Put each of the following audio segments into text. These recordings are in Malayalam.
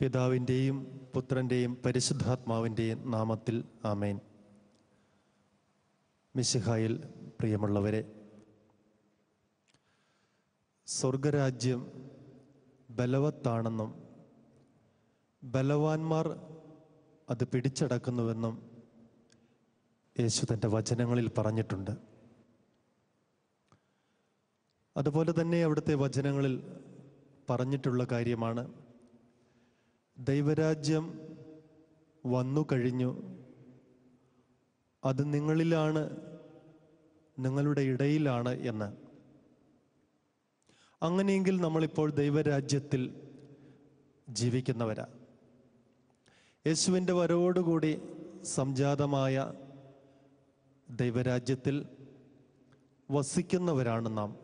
പിതാവിന്റെയും പുത്രന്റെയും പരിശുദ്ധാത്മാവിന്റെയും നാമത്തിൽ ആമേൻ. മിശിഹായിൽ പ്രിയമുള്ളവരെ സ്വർഗരാജ്യം ബലവത്താണെന്നും ബലവാന്മാർ അത് പിടിച്ചടക്കുന്നുവെന്നും യേശു തന്റെ വചനങ്ങളിൽ പറഞ്ഞിട്ടുണ്ട്. അതുപോലെ തന്നെ അവിടുത്തെ വചനങ്ങളിൽ പറഞ്ഞിട്ടുള്ള കാര്യമാണ് ദൈവരാജ്യം വന്നു കഴിഞ്ഞു. അത് നിങ്ങളിലാണ് നിങ്ങളുടെ ഇടയിലാണ് എന്ന്. അങ്ങനെയെങ്കിൽ നമ്മളിപ്പോൾ ദൈവരാജ്യത്തിൽ ജീവിക്കുന്നവരാ. യേശുവിന്റെ വരവോടുകൂടി സംജാതമായ ദൈവരാജ്യത്തിൽ വസിക്കുന്നവരാണ് നാം.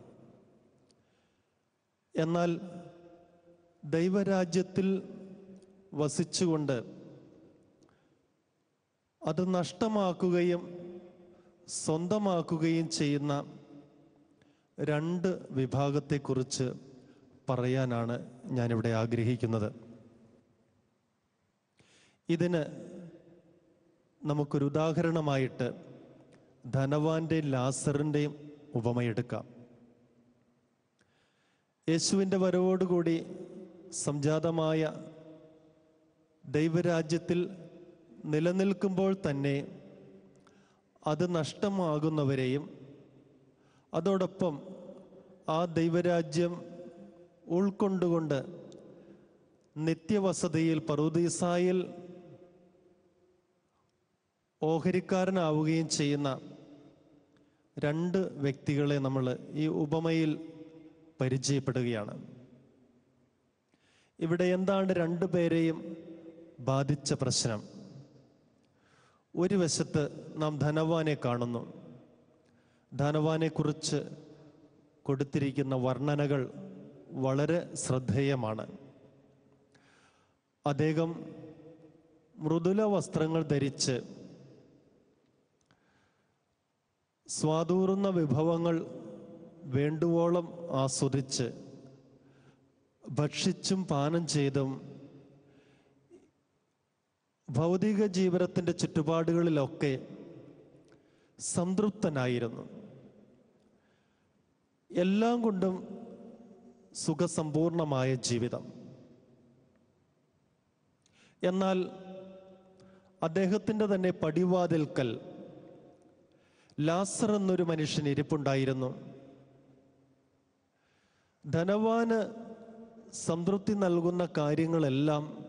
എന്നാൽ ദൈവരാജ്യത്തിൽ വസിച്ചുകൊണ്ട് അത് നഷ്ടമാക്കുകയും സ്വന്തമാക്കുകയും ചെയ്യുന്ന രണ്ട് വിഭാഗത്തെക്കുറിച്ച് പറയാനാണ് ഞാനിവിടെ ആഗ്രഹിക്കുന്നത്. ഇതിന് നമുക്കൊരു ഉദാഹരണമായിട്ട് ധനവാന്റെയും ലാസറിന്റെയും ഉപമയെടുക്കാം. യേശുവിന്റെ വരവോടുകൂടി സംജാതമായ ദൈവരാജ്യത്തിൽ നിലനിൽക്കുമ്പോൾ തന്നെ അത് നഷ്ടമാകുന്നവരെയും അതോടൊപ്പം ആ ദൈവരാജ്യം ഉൾക്കൊണ്ടുകൊണ്ട് നിത്യവസതിയിൽ പറുദീസായിൽ ഓഹരിക്കാരനാവുകയും ചെയ്യുന്ന രണ്ട് വ്യക്തികളെ നമ്മൾ ഈ ഉപമയിൽ പരിചയപ്പെടുകയാണ്. ഇവിടെ എന്താണ് രണ്ടു പേരെയും ബാധിച്ച പ്രശ്നം. ഒരു വശത്ത് നാം ധനവാനെ കാണുന്നു. ധനവാനെക്കുറിച്ച് കൊടുത്തിരിക്കുന്ന വർണനകൾ വളരെ ശ്രദ്ധേയമാണ്. അദ്ദേഹം മൃദുല വസ്ത്രങ്ങൾ ധരിച്ച് സ്വാതൂറുന്ന വിഭവങ്ങൾ വേണ്ടുവോളം ആസ്വദിച്ച് ഭക്ഷിച്ചും പാനം ചെയ്തും ഭൗതിക ജീവിതത്തിന്റെ ചുറ്റുപാടുകളിലൊക്കെ സംതൃപ്തനായിരുന്നു. എല്ലാം കൊണ്ടും സുഖസമ്പൂർണമായ ജീവിതം. എന്നാൽ അദ്ദേഹത്തിന്റെ തന്നെ പടിവാതിൽക്കൽ ലാസർ എന്നൊരു മനുഷ്യൻ ഇരിപ്പുണ്ടായിരുന്നു. ധനവാന് സംതൃപ്തി നൽകുന്ന കാര്യങ്ങളെല്ലാം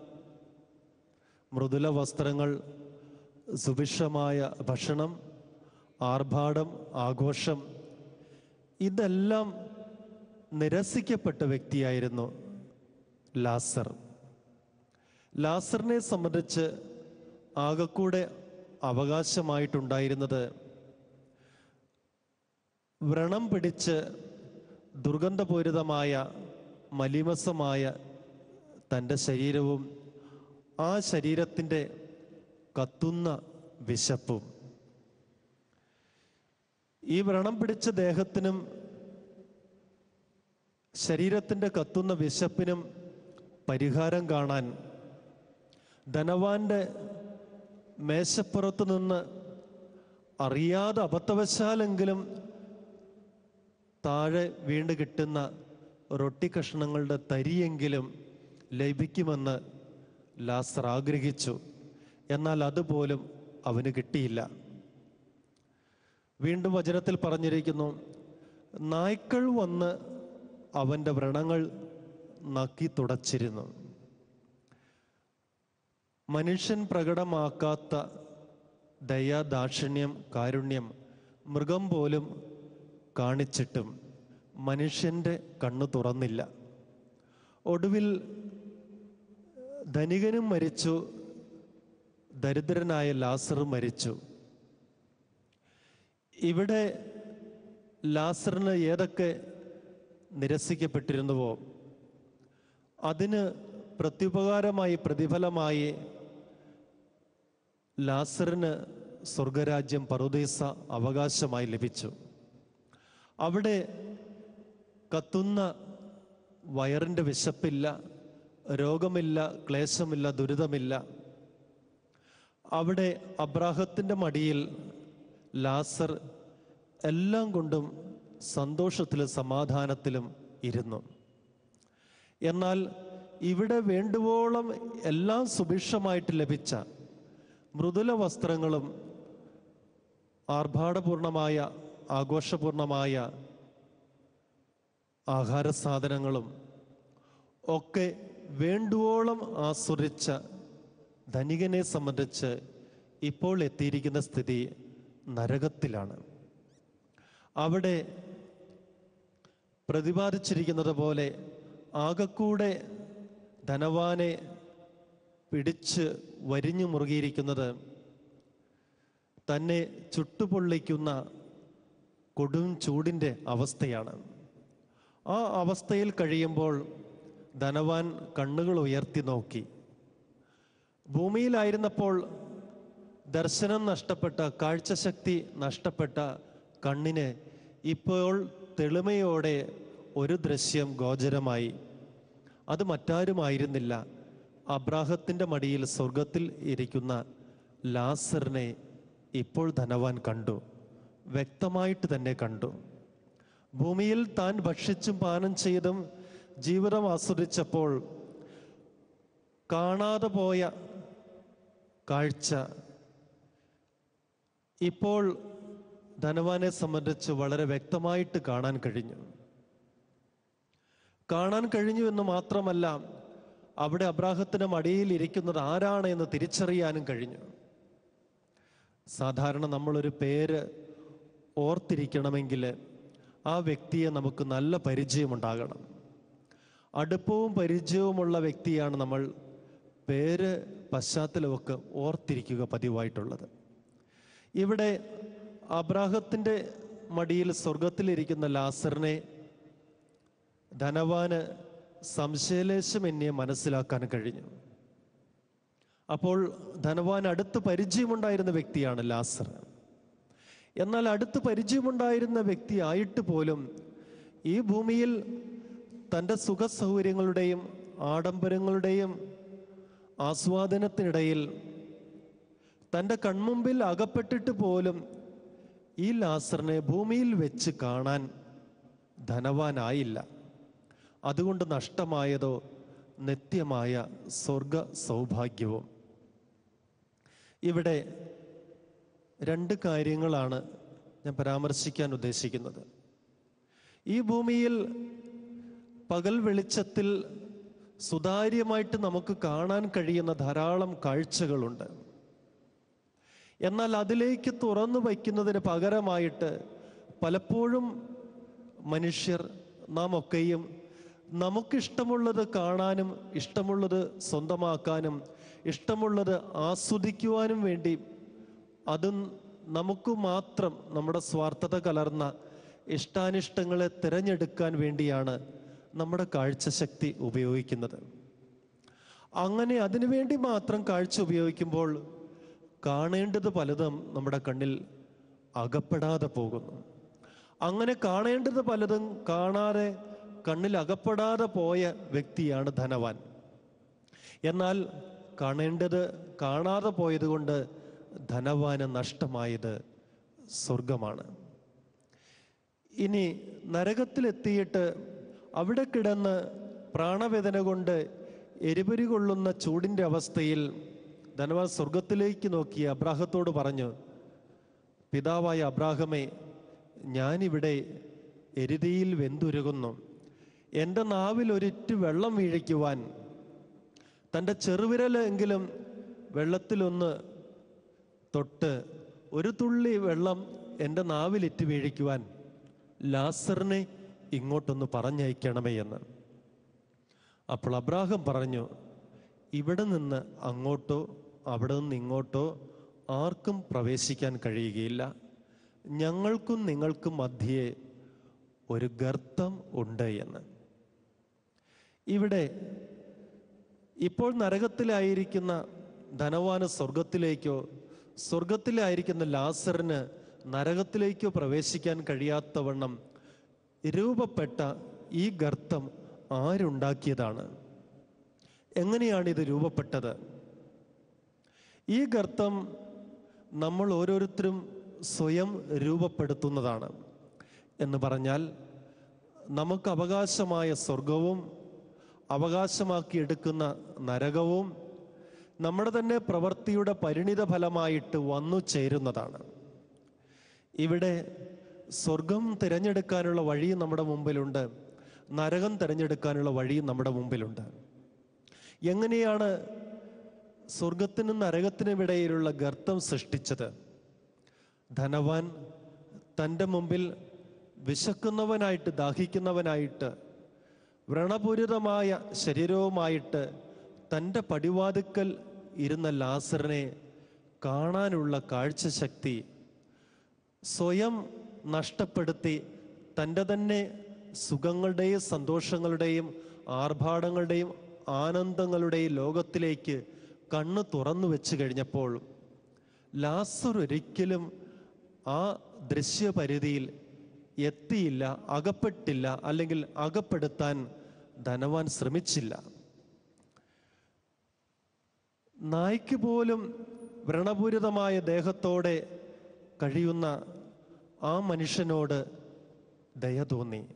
മൃദുല വസ്ത്രങ്ങൾ സുഭിക്ഷമായ ഭക്ഷണം ആർഭാടം ആഘോഷം ഇതെല്ലാം നിരസിക്കപ്പെട്ട വ്യക്തിയായിരുന്നു ലാസർ. ലാസറിനെ സംബന്ധിച്ച് ആകെക്കൂടെ അവകാശമായിട്ടുണ്ടായിരുന്നത് വ്രണം പിടിച്ച് ദുർഗന്ധപൂരിതമായ മലിമസമായ തന്റെ ശരീരവും ആ ശരീരത്തിന്റെ കത്തുന്ന വിശപ്പും. ഈ വ്രണം പിടിച്ച ദേഹത്തിനും ശരീരത്തിന്റെ കത്തുന്ന വിശപ്പിനും പരിഹാരം കാണാൻ ധനവാന്റെ മേശപ്പുറത്ത് നിന്ന് അറിയാതെ അബദ്ധവശാലെങ്കിലും താഴെ വീണ്ടുകിട്ടുന്ന റൊട്ടി കഷ്ണങ്ങളുടെ തരിയെങ്കിലും ലഭിക്കുമെന്ന് ലാസർ ആഗ്രഹിച്ചു. എന്നാൽ അതുപോലും അവന് കിട്ടിയില്ല. വീണ്ടും വചനത്തിൽ പറഞ്ഞിരിക്കുന്നു നായ്ക്കൾ വന്ന് അവന്റെ വ്രണങ്ങൾ നക്കി തുടച്ചിരുന്നു. മനുഷ്യൻ പ്രകടമാക്കാത്ത ദയ ദാക്ഷിണ്യം കാരുണ്യം മൃഗം പോലും കാണിച്ചിട്ടും മനുഷ്യന്റെ കണ്ണു തുറന്നില്ല. ഒടുവിൽ ധനികനും മരിച്ചു. ദരിദ്രനായ ലാസർ മരിച്ചു. ഇവിടെ ലാസറിന് ഏതൊക്കെ നിരസിക്കപ്പെട്ടിരുന്നുവോ? അതിന് പ്രത്യുപകാരമായി പ്രതിഫലമായി ലാസറിന് സ്വർഗരാജ്യം പറുദീസ അവകാശമായി ലഭിച്ചു. അവിടെ കത്തുന്ന വയറിന്റെ വിശപ്പില്ല. രോഗമില്ല ക്ലേശമില്ല ദുരിതമില്ല. അവിടെ അബ്രാഹത്തിന്റെ മടിയിൽ ലാസർ എല്ലാം കൊണ്ടും സന്തോഷത്തിലും സമാധാനത്തിലും ഇരുന്നു. എന്നാൽ ഇവിടെ വേണ്ടുവോളം എല്ലാം സുഭിക്ഷമായിട്ട് ലഭിച്ച മൃദുല വസ്ത്രങ്ങളും ആർഭാടപൂർണമായ ആഘോഷപൂർണമായ ആഹാര സാധനങ്ങളും ഒക്കെ വേണ്ടുവോളം ആസ്വദിച്ച ധനികനെ സംബന്ധിച്ച് ഇപ്പോൾ എത്തിയിരിക്കുന്ന സ്ഥിതി നരകത്തിലാണ്. അവിടെ പ്രതിപാദിച്ചിരിക്കുന്നത് പോലെ ആകെക്കൂടെ ധനവാനെ പിടിച്ച് വരിഞ്ഞു മുറുകിയിരിക്കുന്നത് തന്നെ ചുട്ടുപൊള്ളിക്കുന്ന കൊടും ചൂടിന്റെ അവസ്ഥയാണ്. ആ അവസ്ഥയിൽ കഴിയുമ്പോൾ ധനവാൻ കണ്ണുകൾ ഉയർത്തി നോക്കി. ഭൂമിയിലായിരുന്നപ്പോൾ ദർശനം നഷ്ടപ്പെട്ട കാഴ്ചശക്തി നഷ്ടപ്പെട്ട കണ്ണിന് ഇപ്പോൾ തെളിമയോടെ ഒരു ദൃശ്യം ഗോചരമായി. അത് മറ്റാരുമായിരുന്നില്ല. അബ്രാഹത്തിന്റെ മടിയിൽ സ്വർഗത്തിൽ ഇരിക്കുന്ന ലാസറിനെ ഇപ്പോൾ ധനവാൻ കണ്ടു. വ്യക്തമായിട്ട് തന്നെ കണ്ടു. ഭൂമിയിൽ താൻ ഭക്ഷിച്ചും പാനം ചെയ്തും ജീവിതം ആസ്വദിച്ചപ്പോൾ കാണാതെ പോയ കാഴ്ച. ഇപ്പോൾ ധനവാനെ സംബന്ധിച്ച് വളരെ വ്യക്തമായിട്ട് കാണാൻ കഴിഞ്ഞു. കാണാൻ കഴിഞ്ഞു എന്ന് മാത്രമല്ല അവിടെ അബ്രാഹത്തിന്റെ മടിയിൽ ഇരിക്കുന്നത് ആരാണ് എന്ന് തിരിച്ചറിയാനും കഴിഞ്ഞു. സാധാരണ നമ്മളൊരു പേര് ഓർത്തിരിക്കണമെങ്കിൽ ആ വ്യക്തിയെ നമുക്ക് നല്ല പരിചയമുണ്ടാകണം. അടുപ്പവും പരിചയവുമുള്ള വ്യക്തിയാണ് നമ്മൾ. പേര് പശ്ചാത്തലമൊക്കെ ഓർത്തിരിക്കുക പതിവായിട്ടുള്ളത്. ഇവിടെ അബ്രാഹത്തിന്റെ മടിയിൽ സ്വർഗത്തിലിരിക്കുന്ന ലാസറിനെ ധനവാന് സംശയലേശമെന്നെ മനസ്സിലാക്കാൻ കഴിഞ്ഞു. അപ്പോൾ ധനവാൻ അടുത്ത് പരിചയമുണ്ടായിരുന്ന വ്യക്തിയാണ് ലാസർ. എന്നാൽ അടുത്ത് പരിചയമുണ്ടായിരുന്ന വ്യക്തിയായിട്ട് പോലും ഈ ഭൂമിയിൽ തന്റെ സുഖ സൗകര്യങ്ങളുടെയും ആഡംബരങ്ങളുടെയും ആസ്വാദനത്തിനിടയിൽ തന്റെ കൺമുമ്പിൽ അകപ്പെട്ടിട്ട് പോലും ഈ ലാസറിനെ ഭൂമിയിൽ വെച്ച് കാണാൻ ധനവാനായില്ല. അതുകൊണ്ട് നഷ്ടമായതോ നിത്യമായ സ്വർഗ സൗഭാഗ്യവും ഇവിടെ രണ്ട് കാര്യങ്ങളാണ് ഞാൻ പരാമർശിക്കാൻ ഉദ്ദേശിക്കുന്നത്. ഈ ഭൂമിയിൽ പകൽ വെളിച്ചത്തിൽ സുതാര്യമായിട്ട് നമുക്ക് കാണാൻ കഴിയുന്ന ധാരാളം കാഴ്ചകളുണ്ട്. എന്നാൽ അതിലേക്ക് തുറന്നു വയ്ക്കുന്നതിന് പകരമായിട്ട് പലപ്പോഴും മനുഷ്യർ നാം ഒക്കെയും നമുക്കിഷ്ടമുള്ളത് കാണാനും ഇഷ്ടമുള്ളത് സ്വന്തമാക്കാനും ഇഷ്ടമുള്ളത് ആസ്വദിക്കുവാനും വേണ്ടി അതും നമുക്ക് മാത്രം നമ്മുടെ സ്വാർത്ഥത കലർന്ന ഇഷ്ടാനിഷ്ടങ്ങളെ തിരഞ്ഞെടുക്കാൻ വേണ്ടിയാണ് നമ്മുടെ കാഴ്ചശക്തി ഉപയോഗിക്കുന്നത്. അങ്ങനെ അതിനുവേണ്ടി മാത്രം കാഴ്ച ഉപയോഗിക്കുമ്പോൾ കാണേണ്ടത് പലതും നമ്മുടെ കണ്ണിൽ അകപ്പെടാതെ പോകുന്നു. അങ്ങനെ കാണേണ്ടത് പലതും കാണാതെ കണ്ണിൽ അകപ്പെടാതെ പോയ വ്യക്തിയാണ് ധനവാൻ. എന്നാൽ കാണേണ്ടത് കാണാതെ പോയതുകൊണ്ട് ധനവാന് നഷ്ടമായത് സ്വർഗമാണ് ഇനി നരകത്തിലെത്തിയിട്ട് അവിടെ കിടന്ന് പ്രാണവേദന കൊണ്ട് എരിപരി കൊള്ളുന്ന ചൂടിന്റെ അവസ്ഥയിൽ ധനവാൻ സ്വർഗത്തിലേക്ക് നോക്കി അബ്രാഹത്തോട് പറഞ്ഞു പിതാവായ അബ്രാഹമേ ഞാനിവിടെ എരുതിയിൽ വെന്തുരുകുന്നു. എന്റെ നാവിൽ ഒരിറ്റ് വെള്ളം വീഴിക്കുവാൻ തന്റെ ചെറുവിരലെങ്കിലും വെള്ളത്തിലൊന്ന് തൊട്ട് ഒരു തുള്ളി വെള്ളം എന്റെ നാവിലിറ്റ് വീഴിക്കുവാൻ ലാസറിനെ ഇങ്ങോട്ടൊന്ന് പറഞ്ഞയക്കണമേ എന്ന്. അപ്പോൾ അബ്രാഹം പറഞ്ഞു ഇവിടെ നിന്ന് അങ്ങോട്ടോ അവിടെ നിന്ന് ഇങ്ങോട്ടോ ആർക്കും പ്രവേശിക്കാൻ കഴിയുകയില്ല. ഞങ്ങൾക്കും നിങ്ങൾക്കും മധ്യേ ഒരു ഗർത്തം ഉണ്ട് എന്ന്. ഇവിടെ ഇപ്പോൾ നരകത്തിലായിരിക്കുന്ന ധനവാന് സ്വർഗത്തിലേക്കോ സ്വർഗത്തിലായിരിക്കുന്ന ലാസറിന് നരകത്തിലേക്കോ പ്രവേശിക്കാൻ കഴിയാത്തവണ്ണം രൂപപ്പെട്ട ഈ ഗർത്തം ആരുണ്ടാക്കിയതാണ്? എങ്ങനെയാണ് ഇത് രൂപപ്പെട്ടത്? ഈ ഗർത്തം നമ്മൾ ഓരോരുത്തരും സ്വയം രൂപപ്പെടുത്തുന്നതാണ് എന്ന് പറഞ്ഞാൽ നമുക്ക് അവകാശമായ സ്വർഗവും അവകാശമാക്കിയെടുക്കുന്ന നരകവും നമ്മുടെ തന്നെ പ്രവൃത്തിയുടെ പരിണിത ഫലമായിട്ട് വന്നു ചേരുന്നതാണ്. ഇവിടെ സ്വർഗം തിരഞ്ഞെടുക്കാനുള്ള വഴിയും നമ്മുടെ മുമ്പിലുണ്ട്. നരകം തിരഞ്ഞെടുക്കാനുള്ള വഴിയും നമ്മുടെ മുമ്പിലുണ്ട്. എങ്ങനെയാണ് സ്വർഗത്തിനും നരകത്തിനും ഇടയിലുള്ള ഗർത്തം സൃഷ്ടിച്ചത്? ധനവാൻ തന്റെ മുമ്പിൽ വിശക്കുന്നവനായിട്ട് ദാഹിക്കുന്നവനായിട്ട് വ്രണപൂരിതമായ ശരീരവുമായിട്ട് തന്റെ പടിവാതുക്കൽ ഇരുന്ന ലാസറിനെ കാണാനുള്ള കാഴ്ചശക്തി സ്വയം നഷ്ടപ്പെടുത്തി തന്റെ തന്നെ സുഖങ്ങളുടെയും സന്തോഷങ്ങളുടെയും ആർഭാടങ്ങളുടെയും ആനന്ദങ്ങളുടെയും ലോകത്തിലേക്ക് കണ്ണ് തുറന്നു വെച്ച് കഴിഞ്ഞപ്പോൾ ലാസർ ഒരിക്കലും ആ ദൃശ്യപരിധിയിൽ എത്തിയില്ല അകപ്പെട്ടില്ല അല്ലെങ്കിൽ അകപ്പെടുത്താൻ ധനവാൻ ശ്രമിച്ചില്ല. നായ്ക്ക് പോലും വ്രണപൂരിതമായ ദേഹത്തോടെ കഴിയുന്ന ആ മനുഷ്യനോട് ദയ തോന്നി.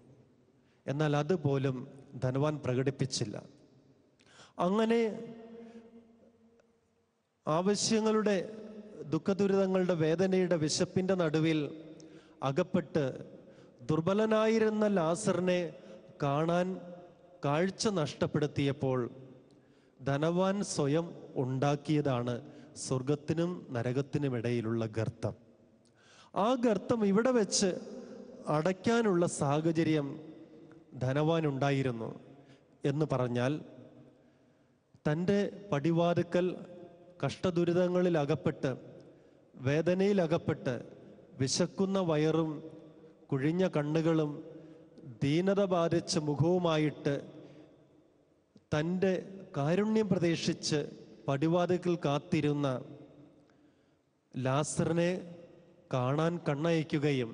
എന്നാൽ അതുപോലും ധനവാൻ പ്രകടിപ്പിച്ചില്ല. അങ്ങനെ ആവശ്യങ്ങളുടെ ദുഃഖദുരിതങ്ങളുടെ വേദനയുടെ വിശപ്പിന്റെ നടുവിൽ അകപ്പെട്ട് ദുർബലനായിരുന്ന ലാസറിനെ കാണാൻ കാഴ്ച നഷ്ടപ്പെടുത്തിയപ്പോൾ ധനവാൻ സ്വയം ഉണ്ടാക്കിയതാണ് സ്വർഗത്തിനും നരകത്തിനുമിടയിലുള്ള ഗർത്തം. ആ ഗർത്തം ഇവിടെ വെച്ച് അടയ്ക്കാനുള്ള സാഹചര്യം ധനവാനുണ്ടായിരുന്നു എന്ന് പറഞ്ഞാൽ തന്റെ പടിവാതുക്കൽ കഷ്ടദുരിതങ്ങളിൽ അകപ്പെട്ട് വേദനയിൽ അകപ്പെട്ട് വിശക്കുന്ന വയറും കുഴിഞ്ഞ കണ്ണുകളും ദീനത ബാധിച്ച മുഖവുമായിട്ട് തന്റെ കാരുണ്യം പ്രതീക്ഷിച്ച് പടിവാതുക്കൽ കാത്തിരുന്ന ലാസറിനെ കാണാൻ കണ്ണയക്കുകയും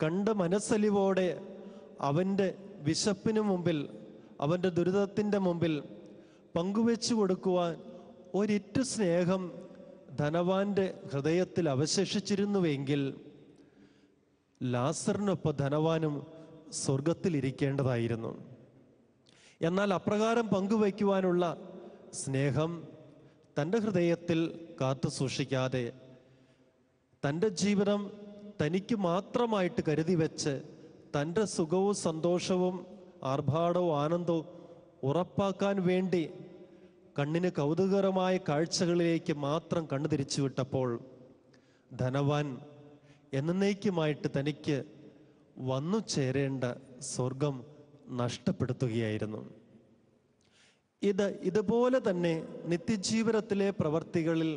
കണ്ട് മനസ്സലിവോടെ അവന്റെ വിശപ്പിനു മുമ്പിൽ അവന്റെ ദുരിതത്തിന്റെ മുമ്പിൽ പങ്കുവെച്ചു കൊടുക്കുവാൻ ഒരിറ്റു സ്നേഹം ധനവാന്റെ ഹൃദയത്തിൽ അവശേഷിച്ചിരുന്നുവെങ്കിൽ ലാസറിനൊപ്പം ധനവാനും സ്വർഗത്തിലിരിക്കേണ്ടതായിരുന്നു എന്നാൽ അപ്രകാരം പങ്കുവയ്ക്കുവാനുള്ള സ്നേഹം തന്റെ ഹൃദയത്തിൽ കാത്തു സൂക്ഷിക്കാതെ തന്റെ ജീവിതം തനിക്ക് മാത്രമായിട്ട് കരുതി വെച്ച് തന്റെ സുഖവും സന്തോഷവും ആർഭാടവും ആനന്ദവും ഉറപ്പാക്കാൻ വേണ്ടി കണ്ണിന് കൗതുകകരമായ കാഴ്ചകളിലേക്ക് മാത്രം കണ്ണു തിരിച്ചു വിട്ടപ്പോൾ ധനവാൻ എന്നേക്കുമായിട്ട് തനിക്ക് വന്നു ചേരേണ്ട സ്വർഗം നഷ്ടപ്പെടുത്തുകയായിരുന്നു. ഇത് ഇതുപോലെ തന്നെ നിത്യജീവിതത്തിലെ പ്രവർത്തികളിൽ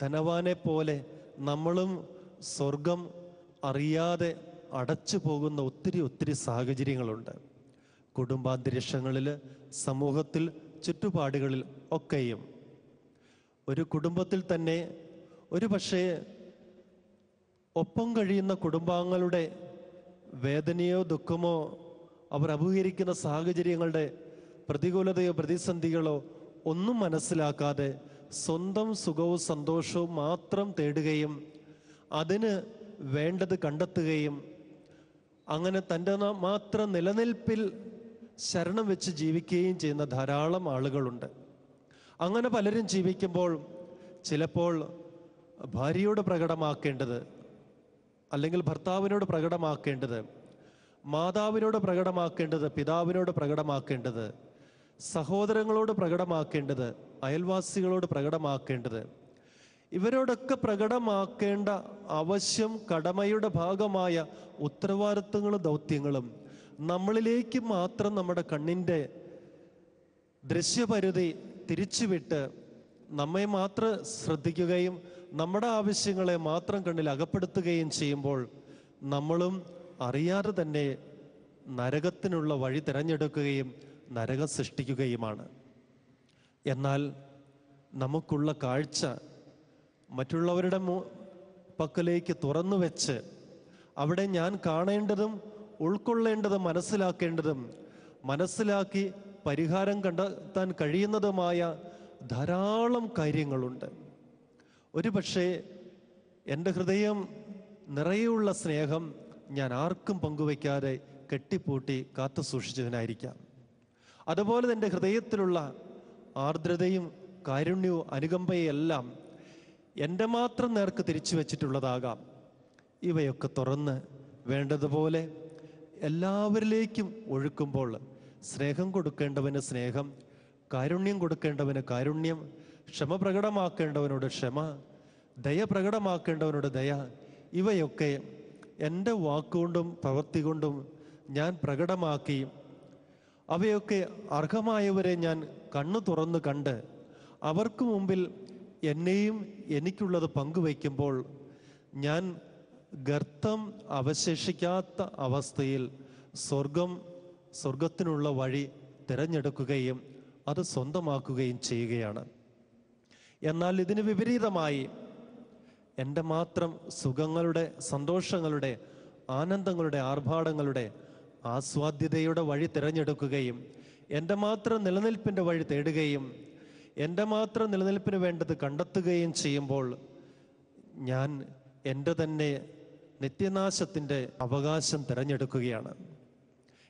ധനവാനെ പോലെ നമ്മളും സ്വർഗം അറിയാതെ അടച്ചു പോകുന്ന ഒത്തിരി ഒത്തിരി സാഹചര്യങ്ങളുണ്ട്. കുടുംബാന്തരീക്ഷങ്ങളിൽ സമൂഹത്തിൽ ചുറ്റുപാടുകളിൽ ഒക്കെയും. ഒരു കുടുംബത്തിൽ തന്നെ ഒരു പക്ഷേ ഒപ്പം കഴിയുന്ന കുടുംബാംഗങ്ങളുടെ വേദനയോ ദുഃഖമോ അവർ അഭിഹരിക്കുന്ന സാഹചര്യങ്ങളുടെ പ്രതികൂലതയോ പ്രതിസന്ധികളോ ഒന്നും മനസ്സിലാക്കാതെ സ്വന്തം സുഖവും സന്തോഷവും മാത്രം തേടുകയും അതിന് വേണ്ടത് കണ്ടെത്തുകയും അങ്ങനെ തന്റെ മാത്രം നിലനിൽപ്പിൽ ശരണം വെച്ച് ജീവിക്കുകയും ചെയ്യുന്ന ധാരാളം ആളുകളുണ്ട്. അങ്ങനെ പലരും ജീവിക്കുമ്പോൾ ചിലപ്പോൾ ഭാര്യയോട് പ്രകടമാക്കേണ്ടത് അല്ലെങ്കിൽ ഭർത്താവിനോട് പ്രകടമാക്കേണ്ടത് മാതാവിനോട് പ്രകടമാക്കേണ്ടത് പിതാവിനോട് പ്രകടമാക്കേണ്ടത് സഹോദരങ്ങളോട് പ്രകടമാക്കേണ്ടത് അയൽവാസികളോട് പ്രകടമാക്കേണ്ടത്. ഇവരോടൊക്കെ പ്രകടമാക്കേണ്ട ആവശ്യം കടമയുടെ ഭാഗമായ ഉത്തരവാദിത്തങ്ങളും ദൗത്യങ്ങളും നമ്മളിലേക്ക് മാത്രം നമ്മുടെ കണ്ണിന്റെ ദൃശ്യപരിധി തിരിച്ചുവിട്ട് നമ്മെ മാത്രം ശ്രദ്ധിക്കുകയും നമ്മുടെ ആവശ്യങ്ങളെ മാത്രം കണ്ണിൽ അകപ്പെടുത്തുകയും ചെയ്യുമ്പോൾ നമ്മളും അറിയാതെ തന്നെ നരകത്തിനുള്ള വഴി തിരഞ്ഞെടുക്കുകയും നരകം സൃഷ്ടിക്കുകയുമാണ്. എന്നാൽ നമുക്കുള്ള കാഴ്ച മറ്റുള്ളവരുടെ പക്കലേക്ക് തുറന്നു വെച്ച് അവിടെ ഞാൻ കാണേണ്ടതും ഉൾക്കൊള്ളേണ്ടതും മനസ്സിലാക്കേണ്ടതും മനസ്സിലാക്കി പരിഹാരം കണ്ടെത്താൻ കഴിയുന്നതുമായ ധാരാളം കാര്യങ്ങളുണ്ട്. ഒരു പക്ഷേ എന്റെ ഹൃദയം നിറയെയുള്ള സ്നേഹം ഞാൻ ആർക്കും പങ്കുവയ്ക്കാതെ കെട്ടിപ്പൂട്ടി കാത്തു സൂക്ഷിച്ചതിനായിരിക്കാം അതുപോലെ എന്റെ ഹൃദയത്തിലുള്ള ആർദ്രതയും കാരുണ്യവും അനുകമ്പയും എല്ലാം എന്റെ മാത്രം നേർക്ക് തിരിച്ചു വച്ചിട്ടുള്ളതാകാം. ഇവയൊക്കെ തുറന്ന് വേണ്ടതുപോലെ എല്ലാവരിലേക്കും ഒഴുക്കുമ്പോൾ സ്നേഹം കൊടുക്കേണ്ടവന് സ്നേഹം കാരുണ്യം കൊടുക്കേണ്ടവന് കാരുണ്യം ക്ഷമ പ്രകടമാക്കേണ്ടവനോട് ക്ഷമ ദയ പ്രകടമാക്കേണ്ടവനോട് ദയ ഇവയൊക്കെ എന്റെ വാക്കുകൊണ്ടും പ്രവൃത്തി കൊണ്ടും ഞാൻ പ്രകടമാക്കി അവയൊക്കെ അർഹമായവരെ ഞാൻ കണ്ണു തുറന്നു കണ്ട് അവർക്ക് മുമ്പിൽ എന്നെയും എനിക്കുള്ളത് പങ്കുവയ്ക്കുമ്പോൾ ഞാൻ ഗർത്തം അവശേഷിക്കാത്ത അവസ്ഥയിൽ സ്വർഗം സ്വർഗത്തിനുള്ള വഴി തിരഞ്ഞെടുക്കുകയും അത് സ്വന്തമാക്കുകയും ചെയ്യുകയാണ്. എന്നാൽ ഇതിന് വിപരീതമായി എന്റെ മാത്രം സുഖങ്ങളുടെ സന്തോഷങ്ങളുടെ ആനന്ദങ്ങളുടെ ആർഭാടങ്ങളുടെ ആസ്വാദ്യതയുടെ വഴി തിരഞ്ഞെടുക്കുകയും എന്റെ മാത്രം നിലനിൽപ്പിന്റെ വഴി തേടുകയും എന്റെ മാത്രം നിലനിൽപ്പിന് വേണ്ടത് കണ്ടെത്തുകയും ചെയ്യുമ്പോൾ ഞാൻ എന്റെ തന്നെ നിത്യനാശത്തിന്റെ അവകാശം തിരഞ്ഞെടുക്കുകയാണ്.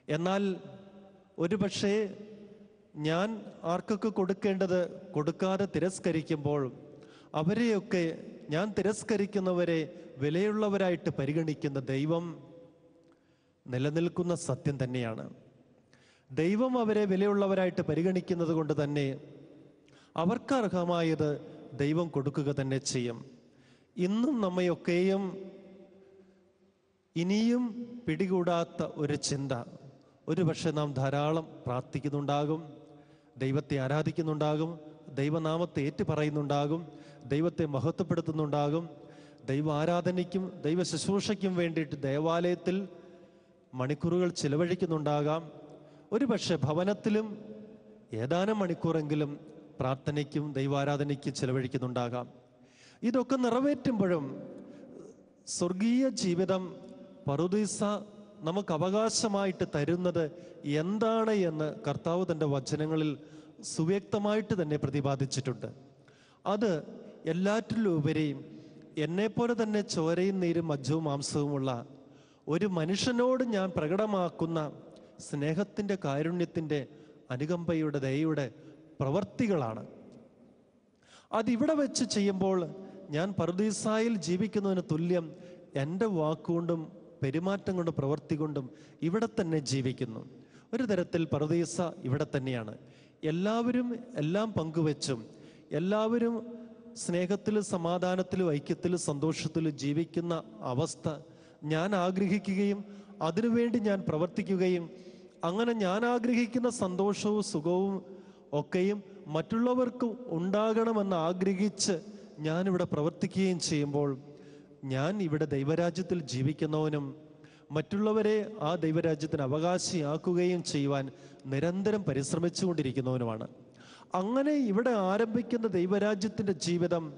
എന്നാൽ ഒരുപക്ഷേ ഞാൻ ആർക്കൊക്കെ കൊടുക്കേണ്ടത് കൊടുക്കാതെ തിരസ്കരിക്കുമ്പോൾ അവരെയൊക്കെ ഞാൻ തിരസ്കരിക്കുന്നവരെ വിലയുള്ളവരായിട്ട് പരിഗണിക്കുന്ന ദൈവം നിലനിൽക്കുന്ന സത്യം തന്നെയാണ്. ദൈവം അവരെ വിലയുള്ളവരായിട്ട് പരിഗണിക്കുന്നത് കൊണ്ട് തന്നെ അവർക്ക് അർഹമായത് ദൈവം കൊടുക്കുക തന്നെ ചെയ്യും. ഇന്നും നമ്മയൊക്കെയും ഇനിയും പിടികൂടാത്ത ഒരു ചിന്ത. ഒരു പക്ഷെ നാം ധാരാളം പ്രാർത്ഥിക്കുന്നുണ്ടാകും ദൈവത്തെ ആരാധിക്കുന്നുണ്ടാകും ദൈവനാമത്തെ ഏറ്റു പറയുന്നുണ്ടാകും ദൈവത്തെ മഹത്വപ്പെടുത്തുന്നുണ്ടാകും ദൈവ ആരാധനയ്ക്കും ദൈവ ശുശ്രൂഷയ്ക്കും വേണ്ടിയിട്ട് ദേവാലയത്തിൽ മണിക്കൂറുകൾ ചിലവഴിക്കുന്നുണ്ടാകാം. ഒരുപക്ഷെ ഭവനത്തിലും ഏതാനും മണിക്കൂറെങ്കിലും പ്രാർത്ഥനയ്ക്കും ദൈവാരാധനയ്ക്കും ചിലവഴിക്കുന്നുണ്ടാകാം. ഇതൊക്കെ നിറവേറ്റുമ്പോഴും സ്വർഗീയ ജീവിതം പറുദീസ നമുക്ക് അവകാശമായിട്ട് തരുന്നത് എന്താണ് എന്ന് കർത്താവ് തന്റെ വചനങ്ങളിൽ സുവ്യക്തമായിട്ട് തന്നെ പ്രതിപാദിച്ചിട്ടുണ്ട്. അത് എല്ലാറ്റിലും ഉപരി എന്നെപ്പോലെ തന്നെ ചോരയും നീരും മജ്ജവും മാംസവുമുള്ള ഒരു മനുഷ്യനോട് ഞാൻ പ്രകടമാക്കുന്ന സ്നേഹത്തിന്റെ കാരുണ്യത്തിന്റെ അനുകമ്പയുടെ ദയയുടെ പ്രവർത്തികളാണ്. അതിവിടെ വെച്ച് ചെയ്യുമ്പോൾ ഞാൻ പർദീസായിൽ ജീവിക്കുന്നതിന് തുല്യം എന്റെ വാക്കുകൊണ്ടും പെരുമാറ്റം കൊണ്ടും പ്രവൃത്തി കൊണ്ടും ഇവിടെ തന്നെ ജീവിക്കുന്നു. ഒരു തരത്തിൽ പർദീസ ഇവിടെ തന്നെയാണ്. എല്ലാവരും എല്ലാം പങ്കുവെച്ചും എല്ലാവരും സ്നേഹത്തിലും സമാധാനത്തിലും ഐക്യത്തിലും സന്തോഷത്തിലും ജീവിക്കുന്ന അവസ്ഥ ഞാൻ ആഗ്രഹിക്കുകയും അതിനുവേണ്ടി ഞാൻ പ്രവർത്തിക്കുകയും അങ്ങനെ ഞാൻ ആഗ്രഹിക്കുന്ന സന്തോഷവും സുഖവും ഒക്കെയും മറ്റുള്ളവർക്ക് ഉണ്ടാകണമെന്ന് ആഗ്രഹിച്ച് ഞാനിവിടെ പ്രവർത്തിക്കുകയും ചെയ്യുമ്പോൾ ഞാൻ ഇവിടെ ദൈവരാജ്യത്തിൽ ജീവിക്കുന്നവനും മറ്റുള്ളവരെ ആ ദൈവരാജ്യത്തിന് അവകാശിയാക്കുകയും ചെയ്യുവാൻ നിരന്തരം പരിശ്രമിച്ചുകൊണ്ടിരിക്കുന്നവനുമാണ്. അങ്ങനെ ഇവിടെ ആരംഭിക്കുന്ന ദൈവരാജ്യത്തിന്റെ ജീവിതം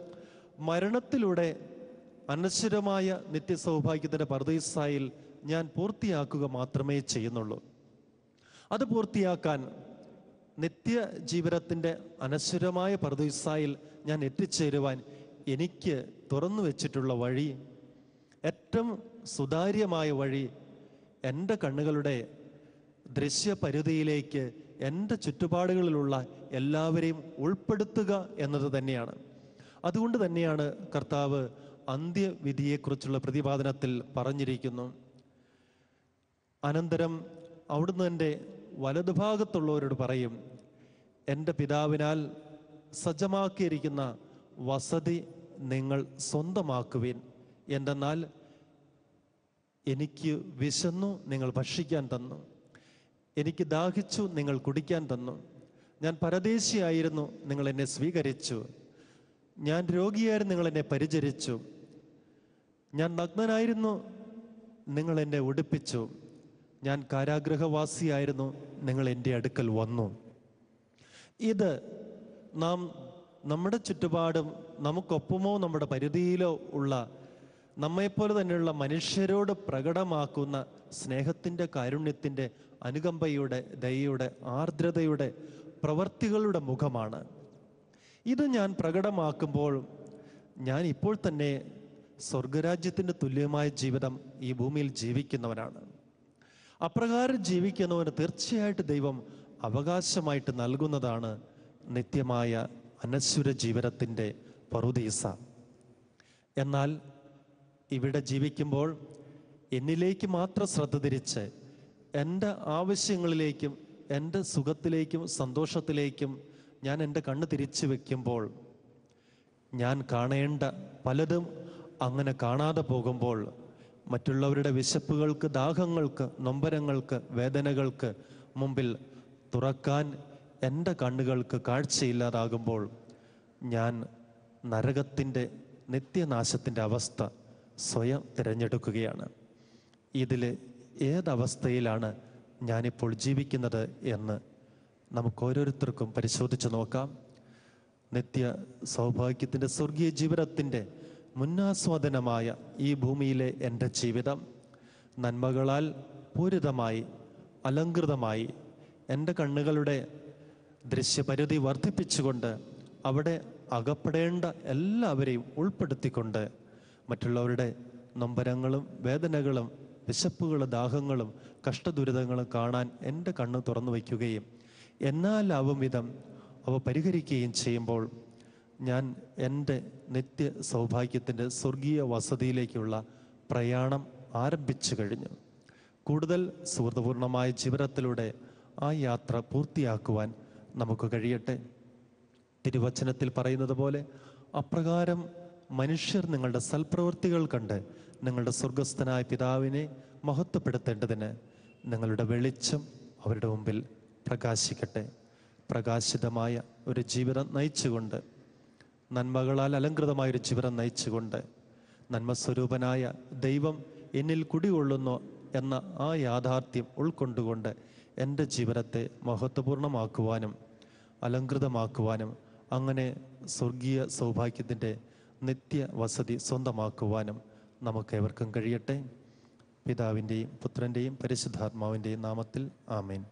മരണത്തിലൂടെ അനശ്വരമായ നിത്യസൗഭാഗ്യത്തിന്റെ പർദീസായിൽ ഞാൻ പൂർത്തിയാക്കുക മാത്രമേ ചെയ്യുന്നുള്ളൂ. അത് പൂർത്തിയാക്കാൻ നിത്യ ജീവിതത്തിന്റെ അനശ്വരമായ പർദീസായിൽ ഞാൻ എത്തിച്ചേരുവാൻ എനിക്ക് തുറന്നു വെച്ചിട്ടുള്ള വഴി ഏറ്റവും സുതാര്യമായ വഴി എന്റെ കണ്ണുകളുടെ ദൃശ്യപരിധിയിലേക്ക് എന്റെ ചുറ്റുപാടുകളിലുള്ള എല്ലാവരെയും ഉൾപ്പെടുത്തുക എന്നത് തന്നെയാണ്. അതുകൊണ്ട് തന്നെയാണ് കർത്താവ് അന്ത്യവിധിയെക്കുറിച്ചുള്ള പ്രതിപാദനത്തിൽ പറഞ്ഞിരിക്കുന്നു. അനന്തരം അവിടുന്ന് എന്റെ വലതുഭാഗത്തുള്ളവരോട് പറയും എന്റെ പിതാവിനാൽ സജ്ജമാക്കിയിരിക്കുന്ന വസതി നിങ്ങൾ സ്വന്തമാക്കുവിൻ. എന്തെന്നാൽ എനിക്ക് വിശന്നു നിങ്ങൾ ഭക്ഷിക്കാൻ തന്നു. എനിക്ക് ദാഹിച്ചു നിങ്ങൾ കുടിക്കാൻ തന്നു. ഞാൻ പരദേശിയായിരുന്നു നിങ്ങൾ എന്നെ സ്വീകരിച്ചു. ഞാൻ രോഗിയായിരുന്നു നിങ്ങൾ എന്നെ പരിചരിച്ചു. ഞാൻ നഗ്നനായിരുന്നു. നിങ്ങൾ എന്നെ ഉടുപ്പിച്ചു ഞാൻ കാരാഗ്രഹവാസിയായിരുന്നു. നിങ്ങൾ എന്റെ അടുക്കൽ വന്നു. ഇത് നാം നമ്മുടെ ചുറ്റുപാടും നമുക്കൊപ്പമോ നമ്മുടെ പരിധിയിലോ ഉള്ള നമ്മെപ്പോലെ തന്നെയുള്ള മനുഷ്യരോട് പ്രകടമാക്കുന്ന സ്നേഹത്തിന്റെ കാരുണ്യത്തിന്റെ അനുകമ്പയുടെ ദയയുടെ ആർദ്രതയുടെ പ്രവർത്തികളുടെ മുഖമാണ്. ഇത് ഞാൻ പ്രകടമാക്കുമ്പോൾ ഞാൻ ഇപ്പോൾ തന്നെ സ്വർഗരാജ്യത്തിന്റെ തുല്യമായ ജീവിതം ഈ ഭൂമിയിൽ ജീവിക്കുന്നവനാണ്. അപ്രകാരം ജീവിക്കുന്നവന് തീർച്ചയായിട്ട് ദൈവം അവകാശമായിട്ട് നൽകുന്നതാണ് നിത്യമായ അനശ്വര ജീവിതത്തിന്റെ പറുദീസ. എന്നാൽ ഇവിടെ ജീവിക്കുമ്പോൾ എന്നിലേക്ക് മാത്രം ശ്രദ്ധ തിരിച്ച് എന്റെ ആവശ്യങ്ങളിലേക്കും എന്റെ സുഖത്തിലേക്കും സന്തോഷത്തിലേക്കും ഞാൻ എന്റെ കണ്ണ് തിരിച്ചു വയ്ക്കുമ്പോൾ ഞാൻ കാണേണ്ട പലതും അങ്ങനെ കാണാതെ പോകുമ്പോൾ മറ്റുള്ളവരുടെ വിശപ്പുകൾക്ക് ദാഹങ്ങൾക്ക് നൊമ്പരങ്ങൾക്ക് വേദനകൾക്ക് മുമ്പിൽ തുറക്കാൻ എന്റെ കണ്ണുകൾക്ക് കാഴ്ചയില്ലാതാകുമ്പോൾ ഞാൻ നരകത്തിന്റെ നിത്യനാശത്തിന്റെ അവസ്ഥ സ്വയം തിരഞ്ഞെടുക്കുകയാണ്. ഇതിൽ ഏതവസ്ഥയിലാണ് ഞാനിപ്പോൾ ജീവിക്കുന്നത് എന്ന് നമുക്ക് ഓരോരുത്തർക്കും പരിശോധിച്ച് നോക്കാം. നിത്യ സൗഭാഗ്യത്തിന്റെ സ്വർഗീയ ജീവിതത്തിന്റെ മുന്നാസ്വാദനമായ ഈ ഭൂമിയിലെ എന്റെ ജീവിതം നന്മകളാൽ പൂരിതമായി അലങ്കൃതമായി എന്റെ കണ്ണുകളുടെ ദൃശ്യപരിധി വർദ്ധിപ്പിച്ചുകൊണ്ട് അവിടെ അകപ്പെടേണ്ട എല്ലാവരെയും ഉൾപ്പെടുത്തിക്കൊണ്ട് മറ്റുള്ളവരുടെ നൊമ്പരങ്ങളും വേദനകളും വിശപ്പുകളും ദാഹങ്ങളും കഷ്ടദുരിതങ്ങളും കാണാൻ എന്റെ കണ്ണ് തുറന്നു വയ്ക്കുകയും എന്നാലാവും വിധം അവ പരിഹരിക്കുകയും ചെയ്യുമ്പോൾ ഞാൻ എന്റെ നിത്യ സൗഭാഗ്യത്തിന്റെ സ്വർഗീയ വസതിയിലേക്കുള്ള പ്രയാണം ആരംഭിച്ചു കഴിഞ്ഞു. കൂടുതൽ സുഹൃത്തുപൂർണമായ ജീവിതത്തിലൂടെ ആ യാത്ര പൂർത്തിയാക്കുവാൻ നമുക്ക് കഴിയട്ടെ. തിരുവചനത്തിൽ പറയുന്നത് പോലെ അപ്രകാരം മനുഷ്യർ നിങ്ങളുടെ സൽപ്രവൃത്തികൾ കണ്ട് നിങ്ങളുടെ സ്വർഗസ്ഥനായ പിതാവിനെ മഹത്വപ്പെടുത്തേണ്ടതിന് നിങ്ങളുടെ വെളിച്ചം അവരുടെ മുമ്പിൽ പ്രകാശിക്കട്ടെ. പ്രകാശിതമായ ഒരു ജീവിതം നയിച്ചുകൊണ്ട് നന്മകളാൽ അലങ്കൃതമായൊരു ജീവിതം നയിച്ചുകൊണ്ട് നന്മസ്വരൂപനായ ദൈവം എന്നിൽ കുടികൊള്ളുന്നു എന്ന ആ യാഥാർത്ഥ്യം ഉൾക്കൊണ്ടുകൊണ്ട് എന്റെ ജീവിതത്തെ മഹത്വപൂർണമാക്കുവാനും അലങ്കൃതമാക്കുവാനും അങ്ങനെ സ്വർഗീയ സൗഭാഗ്യത്തിന്റെ നിത്യ വസതി സ്വന്തമാക്കുവാനും നമുക്ക് ഏവർക്കും കഴിയട്ടെ. പിതാവിന്റെയും പുത്രന്റെയും പരിശുദ്ധാത്മാവിന്റെയും നാമത്തിൽ ആമേൻ.